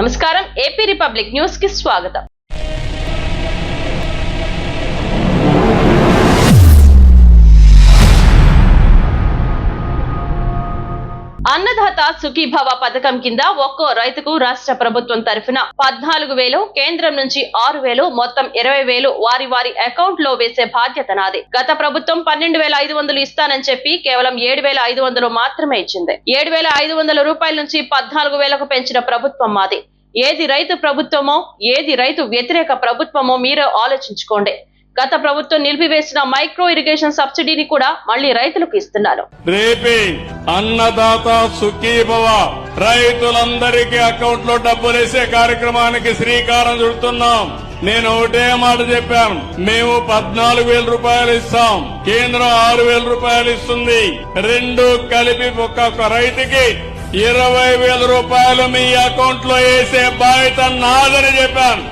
నమస్కారం AP republic న్యూస్కి స్వాగతం. అన్నదాత సుఖీభవ పథకం కింద ఒక్కో రైతుకు రాష్ట్ర ప్రభుత్వం తరఫున పద్నాలుగు వేలు కేంద్రం నుంచి ఆరు వేలు మొత్తం ఇరవై వేలు వారి వారి అకౌంట్లో వేసే బాధ్యత నాది. గత ప్రభుత్వం పన్నెండు వేల ఐదు వందలు ఇస్తానని చెప్పి కేవలం ఏడు వేల ఐదు వందలు మాత్రమే ఇచ్చింది. ఏడు వేల ఐదు వందల రూపాయల నుంచి పద్నాలుగు వేలకు పెంచిన ప్రభుత్వం మాది. ఏది రైతు ప్రభుత్వమో ఏది రైతు వ్యతిరేక ప్రభుత్వమో మీరే ఆలోచించుకోండి. గత ప్రభుత్వం నిలిపివేసిన మైక్రో ఇరిగేషన్ సబ్సిడీని కూడా మళ్ళీ రైతులకు ఇస్తున్నారు. రేపే అన్నదాత సుఖీభవ రైతులందరికీ అకౌంట్లో డబ్బులేసే కార్యక్రమానికి శ్రీకారం చుడుతున్నాం. నేను ఒకటే మాట చెప్పాను. మేము పద్నాలుగు వేల రూపాయలు ఇస్తాం. కేంద్రం ఆరు వేల రూపాయలు ఇస్తుంది. రెండు కలిపి ఒక్కొక్క రైతుకి ఇరవై వేల రూపాయలు మీ అకౌంట్లో వేసే బాధ్యత నాదని చెప్పాను.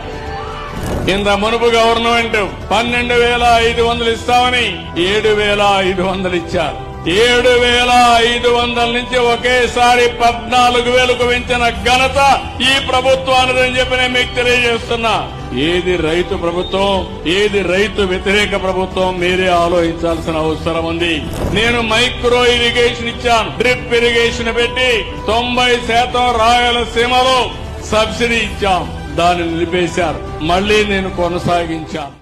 ఇంత మునుపు గవర్నమెంట్ పన్నెండు వేల ఐదు వందలు ఇస్తామని ఏడు వేల ఐదు వందలు ఇచ్చారు. ఏడు వేల ఐదు వందల నుంచి ఒకేసారి పద్నాలుగు వేలకు పెంచిన ఘనత ఈ ప్రభుత్వానిదని చెప్పి నేను మీకు తెలియజేస్తున్నా. ఏది రైతు ప్రభుత్వం ఏది రైతు వ్యతిరేక ప్రభుత్వం మీరే ఆలోచించాల్సిన అవసరం ఉంది. నేను మైక్రో ఇరిగేషన్ ఇచ్చాను. డ్రిప్ ఇరిగేషన్ పెట్టి తొంభై శాతం రాయలసీమలో సబ్సిడీ ఇచ్చాం. దాన్ని నిలిపేశారు. మళ్ళీ నేను కొనసాగించాను.